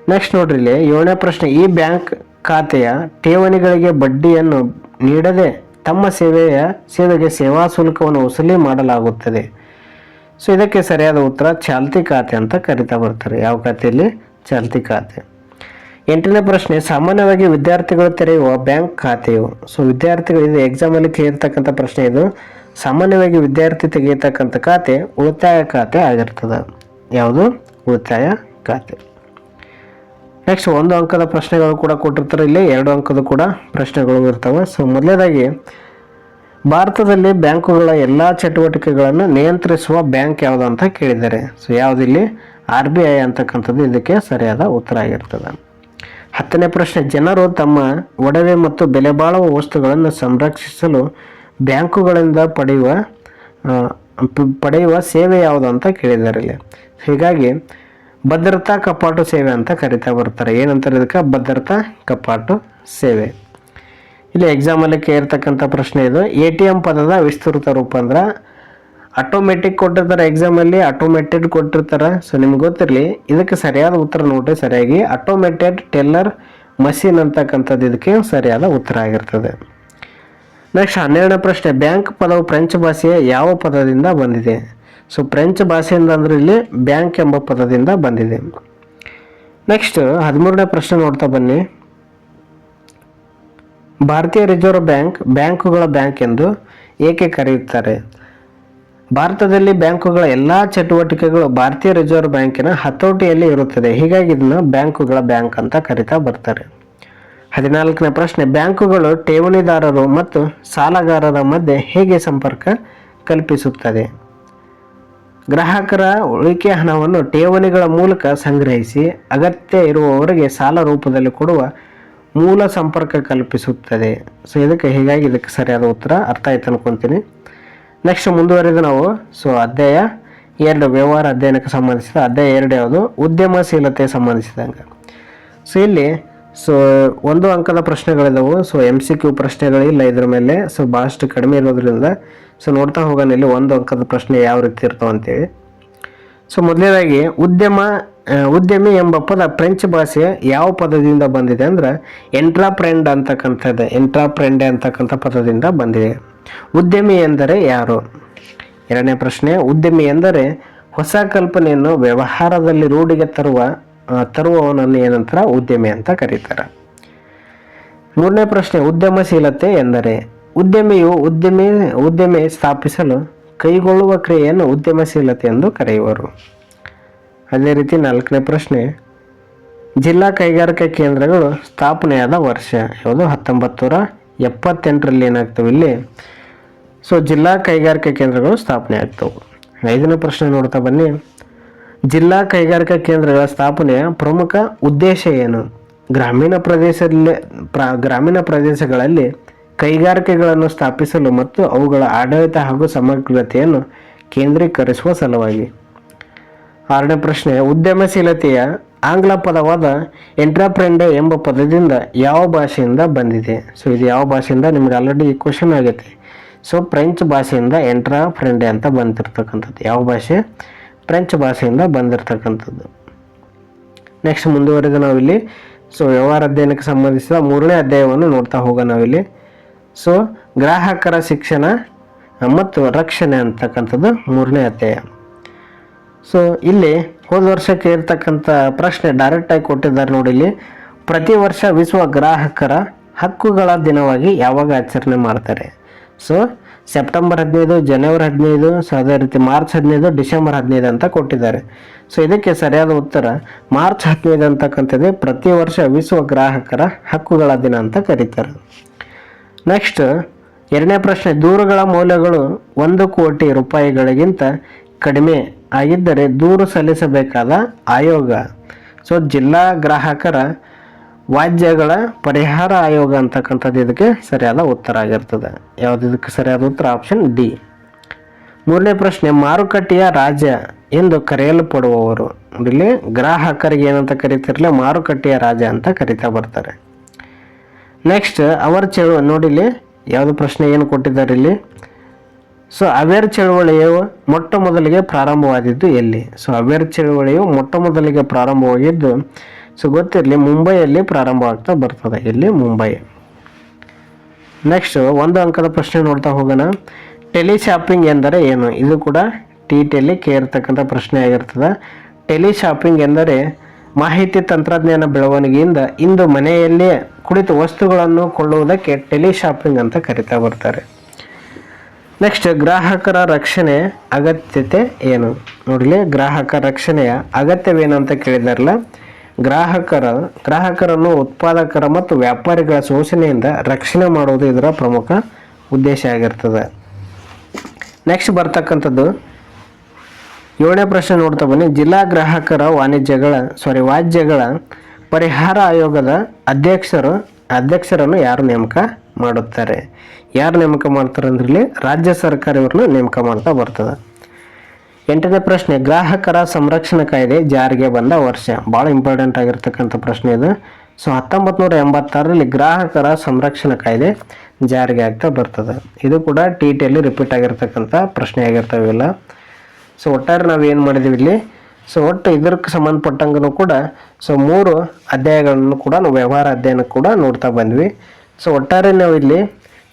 ನೆಕ್ಸ್ಟ್ ನೋಡ್ರಿ ಇಲ್ಲಿ, ಏಳನೇ ಪ್ರಶ್ನೆ, ಈ ಬ್ಯಾಂಕ್ ಖಾತೆಯ ಠೇವಣಿಗಳಿಗೆ ಬಡ್ಡಿಯನ್ನು ನೀಡದೆ ತಮ್ಮ ಸೇವೆಯ, ಸೇವೆಗೆ ಸೇವಾ ಶುಲ್ಕವನ್ನು ವಸೂಲಿ ಮಾಡಲಾಗುತ್ತದೆ. ಸೊ ಇದಕ್ಕೆ ಸರಿಯಾದ ಉತ್ತರ ಚಾಲ್ತಿ ಖಾತೆ ಅಂತ ಕರಿತಾ ಬರ್ತಾರೆ. ಯಾವ ಖಾತೆಯಲ್ಲಿ? ಚಾಲ್ತಿ ಖಾತೆ. ಎಂಟನೇ ಪ್ರಶ್ನೆ, ಸಾಮಾನ್ಯವಾಗಿ ವಿದ್ಯಾರ್ಥಿಗಳು ತೆರೆಯುವ ಬ್ಯಾಂಕ್ ಖಾತೆಯು. ಸೊ ವಿದ್ಯಾರ್ಥಿಗಳು, ಇದು ಎಕ್ಸಾಮಲ್ಲಿ ಕೇಳಿರ್ತಕ್ಕಂಥ ಪ್ರಶ್ನೆ ಇದು. ಸಾಮಾನ್ಯವಾಗಿ ವಿದ್ಯಾರ್ಥಿ ತೆಗೆಯತಕ್ಕಂಥ ಖಾತೆ ಉಳಿತಾಯ ಖಾತೆ ಆಗಿರ್ತದೆ. ಯಾವುದು? ಉಳಿತಾಯ ಖಾತೆ. ನೆಕ್ಸ್ಟ್ ಒಂದು ಅಂಕದ ಪ್ರಶ್ನೆಗಳು ಕೂಡ ಕೊಟ್ಟಿರ್ತಾರೆ. ಇಲ್ಲಿ ಎರಡು ಅಂಕದ ಕೂಡ ಪ್ರಶ್ನೆಗಳು ಇರ್ತವೆ. ಸೊ ಮೊದಲನೇದಾಗಿ ಭಾರತದಲ್ಲಿ ಬ್ಯಾಂಕುಗಳ ಎಲ್ಲ ಚಟುವಟಿಕೆಗಳನ್ನು ನಿಯಂತ್ರಿಸುವ ಬ್ಯಾಂಕ್ ಯಾವುದು ಅಂತ ಕೇಳಿದ್ದಾರೆ. ಸೊ ಯಾವುದಿಲ್ಲಿ ಆರ್ ಬಿ ಐ ಅಂತಕ್ಕಂಥದ್ದು ಇದಕ್ಕೆ ಸರಿಯಾದ ಉತ್ತರ ಆಗಿರ್ತದೆ. ಹತ್ತನೇ ಪ್ರಶ್ನೆ, ಜನರು ತಮ್ಮ ಒಡವೆ ಮತ್ತು ಬೆಲೆ ಬಾಳುವ ವಸ್ತುಗಳನ್ನು ಸಂರಕ್ಷಿಸಲು ಬ್ಯಾಂಕುಗಳಿಂದ ಪಡೆಯುವ ಪಡೆಯುವ ಸೇವೆ ಯಾವುದು ಅಂತ ಕೇಳಿದ್ದಾರೆ ಇಲ್ಲಿ. ಹೀಗಾಗಿ ಭದ್ರತಾ ಕಪಾಟು ಸೇವೆ ಅಂತ ಕರಿತಾ ಬರ್ತಾರೆ. ಏನಂತಾರೆ ಇದಕ್ಕೆ? ಭದ್ರತಾ ಕಪಾಟು ಸೇವೆ. ಇಲ್ಲಿ ಎಕ್ಸಾಮಲ್ಲಿ ಕೇಳಿರ್ತಕ್ಕಂಥ ಪ್ರಶ್ನೆ ಇದು. ಎ ಟಿ ಎಂ ಪದದ ವಿಸ್ತೃತ ರೂಪ ಅಂದ್ರೆ ಆಟೋಮೆಟಿಕ್ ಕೊಟ್ಟಿರ್ತಾರೆ ಎಕ್ಸಾಮಲ್ಲಿ ಆಟೋಮೆಟೆಡ್ ಕೊಟ್ಟಿರ್ತಾರೆ. ಸೊ ನಿಮ್ಗೆ ಗೊತ್ತಿರಲಿ, ಇದಕ್ಕೆ ಸರಿಯಾದ ಉತ್ತರ ನೋಡ್ರಿ ಸರಿಯಾಗಿ. ಆಟೋಮೆಟೆಡ್ ಟೆಲ್ಲರ್ ಮಷಿನ್ ಅಂತಕ್ಕಂಥದ್ದು ಇದಕ್ಕೆ ಸರಿಯಾದ ಉತ್ತರ ಆಗಿರ್ತದೆ. ನೆಕ್ಸ್ಟ್ ಹನ್ನೆರಡನೇ ಪ್ರಶ್ನೆ. ಬ್ಯಾಂಕ್ ಪದವು ಫ್ರೆಂಚ್ ಭಾಷೆಯ ಯಾವ ಪದದಿಂದ ಬಂದಿದೆ? ಸೊ ಫ್ರೆಂಚ್ ಭಾಷೆಯಿಂದ ಅಂದರೆ ಇಲ್ಲಿ ಬ್ಯಾಂಕ್ ಎಂಬ ಪದದಿಂದ ಬಂದಿದೆ. ನೆಕ್ಸ್ಟ್ ಹದಿಮೂರನೇ ಪ್ರಶ್ನೆ ನೋಡ್ತಾ ಬನ್ನಿ. ಭಾರತೀಯ ರಿಸರ್ವ್ ಬ್ಯಾಂಕ್ ಬ್ಯಾಂಕುಗಳ ಬ್ಯಾಂಕ್ ಎಂದು ಏಕೆ ಕರೆಯುತ್ತಾರೆ? ಭಾರತದಲ್ಲಿ ಬ್ಯಾಂಕುಗಳ ಎಲ್ಲ ಚಟುವಟಿಕೆಗಳು ಭಾರತೀಯ ರಿಸರ್ವ್ ಬ್ಯಾಂಕಿನ ಹತೋಟಿಯಲ್ಲಿ ಇರುತ್ತದೆ. ಹೀಗಾಗಿ ಇದನ್ನು ಬ್ಯಾಂಕುಗಳ ಬ್ಯಾಂಕ್ ಅಂತ ಕರಿತಾ ಬರ್ತಾರೆ. ಹದಿನಾಲ್ಕನೇ ಪ್ರಶ್ನೆ, ಬ್ಯಾಂಕುಗಳು ಠೇವಣಿದಾರರು ಮತ್ತು ಸಾಲಗಾರರ ಮಧ್ಯೆ ಹೇಗೆ ಸಂಪರ್ಕ ಕಲ್ಪಿಸುತ್ತದೆ? ಗ್ರಾಹಕರ ಉಳಿಕೆ ಹಣವನ್ನು ಠೇವಣಿಗಳ ಮೂಲಕ ಸಂಗ್ರಹಿಸಿ ಅಗತ್ಯ ಇರುವವರಿಗೆ ಸಾಲ ರೂಪದಲ್ಲಿ ಕೊಡುವ ಮೂಲ ಸಂಪರ್ಕ ಕಲ್ಪಿಸುತ್ತದೆ. ಸೊ ಇದಕ್ಕೆ ಹೀಗಾಗಿ ಇದಕ್ಕೆ ಸರಿಯಾದ ಉತ್ತರ ಅರ್ಥ ಆಯ್ತು ಅನ್ಕೊಂತೀನಿ. ನೆಕ್ಸ್ಟ್ ಮುಂದುವರೆದು ನಾವು ಸೊ ಅಧ್ಯಾಯ ಎರಡು, ವ್ಯವಹಾರ ಅಧ್ಯಯನಕ್ಕೆ ಸಂಬಂಧಿಸಿದ ಅಧ್ಯಾಯ ಎರಡು ಯಾವುದು? ಉದ್ಯಮಶೀಲತೆ ಸಂಬಂಧಿಸಿದಂಗೆ. ಸೊ ಇಲ್ಲಿ ಸೊ ಒಂದು ಅಂಕದ ಪ್ರಶ್ನೆಗಳಿದಾವು. ಸೊ ಎಂ ಸಿ ಕ್ಯೂ ಪ್ರಶ್ನೆಗಳಿಲ್ಲ ಇದ್ರ ಮೇಲೆ. ಸೊ ಭಾಳಷ್ಟು ಕಡಿಮೆ ಇರೋದ್ರಿಂದ ಸೊ ನೋಡ್ತಾ ಹೋಗೋಣ ಇಲ್ಲಿ ಒಂದು ಅಂಕದ ಪ್ರಶ್ನೆ ಯಾವ ರೀತಿ ಇರ್ತಾವ ಅಂತೇಳಿ. ಸೊ ಮೊದಲನೇದಾಗಿ ಉದ್ಯಮ ಉದ್ಯಮಿ ಎಂಬ ಪದ ಫ್ರೆಂಚ್ ಭಾಷೆ ಯಾವ ಪದದಿಂದ ಬಂದಿದೆ ಅಂದ್ರೆ ಎಂಟ್ರಾಪ್ರೆಂಡ್ ಅಂತಕ್ಕಂಥದ್ದು, ಎಂಟ್ರಾಪ್ರೆಂಡೆ ಅಂತಕ್ಕಂಥ ಪದದಿಂದ ಬಂದಿದೆ. ಉದ್ಯಮಿ ಎಂದರೆ ಯಾರು? ಎರಡನೇ ಪ್ರಶ್ನೆ, ಉದ್ಯಮಿ ಎಂದರೆ ಹೊಸ ಕಲ್ಪನೆಯನ್ನು ವ್ಯವಹಾರದಲ್ಲಿ ರೂಢಿಗೆ ತರುವ ತರುವವನನ್ನು ಏನಂತಾರ? ಉದ್ಯಮಿ ಅಂತ ಕರೀತಾರೆ. ಮೂರನೇ ಪ್ರಶ್ನೆ, ಉದ್ಯಮಶೀಲತೆ ಎಂದರೆ ಉದ್ಯಮಿಯು ಉದ್ಯಮಿ ಉದ್ಯಮಿ ಸ್ಥಾಪಿಸಲು ಕೈಗೊಳ್ಳುವ ಕ್ರಿಯೆಯನ್ನು ಉದ್ಯಮಶೀಲತೆ ಎಂದು ಕರೆಯುವರು. ಅದೇ ರೀತಿ ನಾಲ್ಕನೇ ಪ್ರಶ್ನೆ, ಜಿಲ್ಲಾ ಕೈಗಾರಿಕಾ ಕೇಂದ್ರಗಳು ಸ್ಥಾಪನೆಯಾದ ವರ್ಷ ಯಾವುದು? ಹತ್ತೊಂಬತ್ತು ನೂರ ಎಪ್ಪತ್ತೆಂಟರಲ್ಲಿ ಏನಾಗ್ತವೆ ಇಲ್ಲಿ? ಸೊ ಜಿಲ್ಲಾ ಕೈಗಾರಿಕಾ ಕೇಂದ್ರಗಳು ಸ್ಥಾಪನೆ ಆಗ್ತವೆ. ಐದನೇ ಪ್ರಶ್ನೆ ನೋಡ್ತಾ ಬನ್ನಿ. ಜಿಲ್ಲಾ ಕೈಗಾರಿಕಾ ಕೇಂದ್ರಗಳ ಸ್ಥಾಪನೆಯ ಪ್ರಮುಖ ಉದ್ದೇಶ ಏನು? ಗ್ರಾಮೀಣ ಪ್ರದೇಶದಲ್ಲಿ, ಪ್ರ, ಗ್ರಾಮೀಣ ಪ್ರದೇಶಗಳಲ್ಲಿ ಕೈಗಾರಿಕೆಗಳನ್ನು ಸ್ಥಾಪಿಸಲು ಮತ್ತು ಅವುಗಳ ಆಡಳಿತ ಹಾಗೂ ಸಮಗ್ರತೆಯನ್ನು ಕೇಂದ್ರೀಕರಿಸುವ ಸಲುವಾಗಿ. ಆರನೇ ಪ್ರಶ್ನೆ, ಉದ್ಯಮಶೀಲತೆಯ ಆಂಗ್ಲ ಪದವಾದ ಎಂಟ್ರಪ್ರೆಂಡರ್ ಎಂಬ ಪದದಿಂದ ಯಾವ ಭಾಷೆಯಿಂದ ಬಂದಿದೆ? ಸೊ ಇದು ಯಾವ ಭಾಷೆಯಿಂದ? ನಿಮ್ಗೆ ಆಲ್ರೆಡಿ ಕ್ವಶನ್ ಆಗೈತೆ. ಸೊ ಫ್ರೆಂಚ್ ಭಾಷೆಯಿಂದ ಎಂಟ್ರಪ್ರೆಂಡೆ ಅಂತ ಬಂದಿರತಕ್ಕಂಥದ್ದು. ಯಾವ ಭಾಷೆ? ಫ್ರೆಂಚ್ ಭಾಷೆಯಿಂದ ಬಂದಿರತಕ್ಕಂಥದ್ದು. ನೆಕ್ಸ್ಟ್ ಮುಂದುವರೆದು ನಾವಿಲ್ಲಿ. ಸೊ ವ್ಯವಹಾರ ಅಧ್ಯಯನಕ್ಕೆ ಸಂಬಂಧಿಸಿದ ಮೂರನೇ ಅಧ್ಯಾಯವನ್ನು ನೋಡ್ತಾ ಹೋಗೋಣ ನಾವಿಲ್ಲಿ. ಸೊ ಗ್ರಾಹಕರ ಶಿಕ್ಷಣ ಮತ್ತು ರಕ್ಷಣೆ ಅಂತಕ್ಕಂಥದ್ದು ಮೂರನೇ ಅಧ್ಯಾಯ. ಸೊ ಇಲ್ಲಿ ಹೋದ ವರ್ಷಕ್ಕೆ ಇರ್ತಕ್ಕಂಥ ಪ್ರಶ್ನೆ ಡೈರೆಕ್ಟಾಗಿ ಕೊಟ್ಟಿದ್ದಾರೆ ನೋಡಿ ಇಲ್ಲಿ. ಪ್ರತಿ ವರ್ಷ ವಿಶ್ವ ಗ್ರಾಹಕರ ಹಕ್ಕುಗಳ ದಿನವಾಗಿ ಯಾವಾಗ ಆಚರಣೆ ಮಾಡ್ತಾರೆ? ಸೊ ಸೆಪ್ಟೆಂಬರ್ ಹದಿನೈದು ಜನವರಿ ಹದಿನೈದು ಸೊ ಅದೇ ರೀತಿ ಮಾರ್ಚ್ ಹದಿನೈದು ಡಿಸೆಂಬರ್ ಹದಿನೈದು ಅಂತ ಕೊಟ್ಟಿದ್ದಾರೆ. ಸೊ ಇದಕ್ಕೆ ಸರಿಯಾದ ಉತ್ತರ ಮಾರ್ಚ್ ಹದಿನೈದು ಅಂತಕ್ಕಂಥದ್ದೇ ಪ್ರತಿ ವರ್ಷ ವಿಶ್ವ ಗ್ರಾಹಕರ ಹಕ್ಕುಗಳ ದಿನ ಅಂತ ಕರೀತಾರೆ. ನೆಕ್ಸ್ಟ್ ಎರಡನೇ ಪ್ರಶ್ನೆ, ದೂರುಗಳ ಮೌಲ್ಯಗಳು ಒಂದು ಕೋಟಿ ರೂಪಾಯಿಗಳಿಗಿಂತ ಕಡಿಮೆ ಆಗಿದ್ದರೆ ದೂರು ಸಲ್ಲಿಸಬೇಕಾದ ಆಯೋಗ. ಸೊ ಜಿಲ್ಲಾ ಗ್ರಾಹಕರ ವಾಜ್ಯಗಳ ಪರಿಹಾರ ಆಯೋಗ ಅಂತಕ್ಕಂಥದ್ದು ಇದಕ್ಕೆ ಸರಿಯಾದ ಉತ್ತರ ಆಗಿರ್ತದೆ. ಯಾವ್ದು ಇದಕ್ಕೆ ಸರಿಯಾದ ಉತ್ತರ? ಆಪ್ಷನ್ ಡಿ ಮೂರನೇ ಪ್ರಶ್ನೆ, ಮಾರುಕಟ್ಟೆಯ ರಾಜ ಎಂದು ಕರೆಯಲ್ಪಡುವವರು. ಇಲ್ಲಿ ಗ್ರಾಹಕರಿಗೆ ಏನಂತ ಕರಿತಿರಲಿಲ್ಲ ಮಾರುಕಟ್ಟೆಯ ರಾಜ ಅಂತ ಕರಿತಾ ಬರ್ತಾರೆ. ನೆಕ್ಸ್ಟ್ ಅವರ್ ಚಳುವ ನೋಡಿಲಿ ಯಾವುದು ಪ್ರಶ್ನೆ ಏನು ಕೊಟ್ಟಿದ್ದಾರೆ ಇಲ್ಲಿ? ಸೊ ಅವೇರ್ ಚಳುವಳಿಯು ಮೊಟ್ಟ ಮೊದಲಿಗೆ ಪ್ರಾರಂಭವಾದಿದ್ದು ಎಲ್ಲಿ? ಸೊ ಅವೇರ್ ಚಳುವಳಿಯು ಮೊಟ್ಟ ಮೊದಲಿಗೆ ಪ್ರಾರಂಭವಾಗಿದ್ದು ಸೊ ಗೊತ್ತಿರಲಿ, ಮುಂಬೈಯಲ್ಲಿ ಪ್ರಾರಂಭವಾಗ್ತಾ ಬರ್ತದೆ, ಇಲ್ಲಿ ಮುಂಬೈ. ನೆಕ್ಸ್ಟ್ ಒಂದು ಅಂಕದ ಪ್ರಶ್ನೆ ನೋಡ್ತಾ ಹೋಗೋಣ. ಟೆಲಿ ಶಾಪಿಂಗ್ ಎಂದರೆ ಏನು? ಇದು ಕೂಡ ಟಿ ಟಿಯಲ್ಲಿ ಕೇರ್ತಕ್ಕಂಥ ಪ್ರಶ್ನೆ ಆಗಿರ್ತದೆ ಟೆಲಿ ಶಾಪಿಂಗ್ ಎಂದರೆ ಮಾಹಿತಿ ತಂತ್ರಜ್ಞಾನ ಬೆಳವಣಿಗೆಯಿಂದ ಇಂದು ಮನೆಯಲ್ಲೇ ಕುಳಿತು ವಸ್ತುಗಳನ್ನು ಕೊಳ್ಳುವುದಕ್ಕೆ ಟೆಲಿ ಶಾಪಿಂಗ್ ಅಂತ ಕರಿತಾ ಬರ್ತಾರೆ. ನೆಕ್ಸ್ಟ್ ಗ್ರಾಹಕರ ರಕ್ಷಣೆ ಅಗತ್ಯತೆ ಏನು? ನೋಡಲಿ, ಗ್ರಾಹಕ ರಕ್ಷಣೆಯ ಅಗತ್ಯವೇನು ಅಂತ ಕೇಳಿದಾರಲ್ಲ? ಗ್ರಾಹಕರ, ಗ್ರಾಹಕರನ್ನು ಉತ್ಪಾದಕರ ಮತ್ತು ವ್ಯಾಪಾರಿಗಳ ಶೋಷಣೆಯಿಂದ ರಕ್ಷಣೆ ಮಾಡುವುದು ಇದರ ಪ್ರಮುಖ ಉದ್ದೇಶ ಆಗಿರ್ತದೆ. ನೆಕ್ಸ್ಟ್ ಬರ್ತಕ್ಕಂಥದ್ದು ಏಳನೇ ಪ್ರಶ್ನೆ ನೋಡ್ತಾ ಬನ್ನಿ. ಜಿಲ್ಲಾ ಗ್ರಾಹಕರ ವಾಣಿಜ್ಯಗಳ ಸಾರಿ ವಾಜ್ಯಗಳ ಪರಿಹಾರ ಆಯೋಗದ ಅಧ್ಯಕ್ಷರು, ಅಧ್ಯಕ್ಷರನ್ನು ಯಾರು ನೇಮಕ ಮಾಡುತ್ತಾರೆ? ಯಾರು ನೇಮಕ ಮಾಡ್ತಾರೆ ಅಂದ್ರಲ್ಲಿ ರಾಜ್ಯ ಸರ್ಕಾರ ಇವ್ರನ್ನ ನೇಮಕ ಮಾಡ್ತಾ ಬರ್ತದೆ. ಎಂಟನೇ ಪ್ರಶ್ನೆ, ಗ್ರಾಹಕರ ಸಂರಕ್ಷಣಾ ಕಾಯ್ದೆ ಜಾರಿಗೆ ಬಂದ ವರ್ಷ. ಭಾಳ ಇಂಪಾರ್ಟೆಂಟ್ ಆಗಿರ್ತಕ್ಕಂಥ ಪ್ರಶ್ನೆ ಇದು. ಸೊ ಹತ್ತೊಂಬತ್ತು ನೂರ ಎಂಬತ್ತಾರರಲ್ಲಿ ಗ್ರಾಹಕರ ಸಂರಕ್ಷಣಾ ಕಾಯ್ದೆ ಜಾರಿಗೆ ಆಗ್ತಾ ಬರ್ತದೆ. ಇದು ಕೂಡ ಟಿ ಟಿಯಲ್ಲಿ ರಿಪೀಟ್ ಆಗಿರ್ತಕ್ಕಂಥ ಪ್ರಶ್ನೆ ಆಗಿರ್ತಾವೆಲ್ಲ ಸೊ ಒಟ್ಟಾರೆ ನಾವು ಏನು ಮಾಡಿದ್ದೀವಿ ಇಲ್ಲಿ? ಸೊ ಒಟ್ಟು ಇದಕ್ಕೆ ಸಂಬಂಧಪಟ್ಟಂಗೂ ಕೂಡ ಸೊ ಮೂರು ಅಧ್ಯಾಯಗಳನ್ನು ಕೂಡ, ನಾವು ವ್ಯವಹಾರ ಅಧ್ಯಯನ ಕೂಡ ನೋಡ್ತಾ ಬಂದ್ವಿ. ಸೊ ಒಟ್ಟಾರೆ ನಾವು ಇಲ್ಲಿ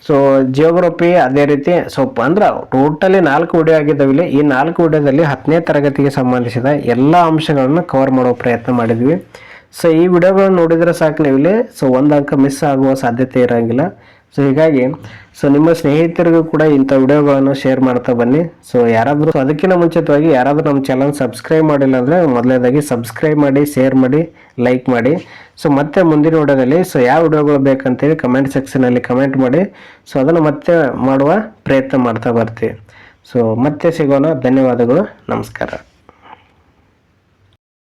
ಸೊ ಜಿಯೋಗ್ರಫಿ ಅದೇ ರೀತಿ ಸೊ ಅಂದ್ರೆ ಟೋಟಲಿ ನಾಲ್ಕು ವಿಡಿಯೋ ಆಗಿದ್ದಾವೆ ಇಲ್ಲಿ. ಈ ನಾಲ್ಕು ವಿಡಿಯೋದಲ್ಲಿ ಹತ್ತನೇ ತರಗತಿಗೆ ಸಂಬಂಧಿಸಿದ ಎಲ್ಲ ಅಂಶಗಳನ್ನು ಕವರ್ ಮಾಡೋ ಪ್ರಯತ್ನ ಮಾಡಿದ್ವಿ. ಸೊ ಈ ವಿಡಿಯೋಗಳನ್ನು ನೋಡಿದರೆ ಸಾಕು ನೀವು ಇಲ್ಲಿ ಸೊ ಒಂದು ಅಂಕ ಮಿಸ್ ಆಗುವ ಸಾಧ್ಯತೆ ಇರೋಂಗಿಲ್ಲ. ಸೊ ಹೀಗಾಗಿ ಸೊ ನಿಮ್ಮ ಸ್ನೇಹಿತರಿಗೂ ಕೂಡ ಇಂಥ ವಿಡಿಯೋಗಳನ್ನು ಶೇರ್ ಮಾಡ್ತಾ ಬನ್ನಿ. ಸೊ ಯಾರಾದರೂ ಅದಕ್ಕಿಂತ ಮುಂಚಿತವಾಗಿ ಯಾರಾದರೂ ನಮ್ಮ ಚಾನಲ್ ಸಬ್ಸ್ಕ್ರೈಬ್ ಮಾಡಿಲ್ಲ ಅಂದರೆ ಮೊದಲನೇದಾಗಿ ಸಬ್ಸ್ಕ್ರೈಬ್ ಮಾಡಿ ಶೇರ್ ಮಾಡಿ ಲೈಕ್ ಮಾಡಿ. ಸೊ ಮತ್ತೆ ಮುಂದಿನ ವಿಡಿಯೋದಲ್ಲಿ ಸೊ ಯಾವ ವಿಡಿಯೋಗಳು ಬೇಕಂತೇಳಿ ಕಮೆಂಟ್ ಸೆಕ್ಷನಲ್ಲಿ ಕಮೆಂಟ್ ಮಾಡಿ. ಸೊ ಅದನ್ನು ಮತ್ತೆ ಮಾಡುವ ಪ್ರಯತ್ನ ಮಾಡ್ತಾ ಬರ್ತೀವಿ. ಸೊ ಮತ್ತೆ ಸಿಗೋಣ. ಧನ್ಯವಾದಗಳು. ನಮಸ್ಕಾರ.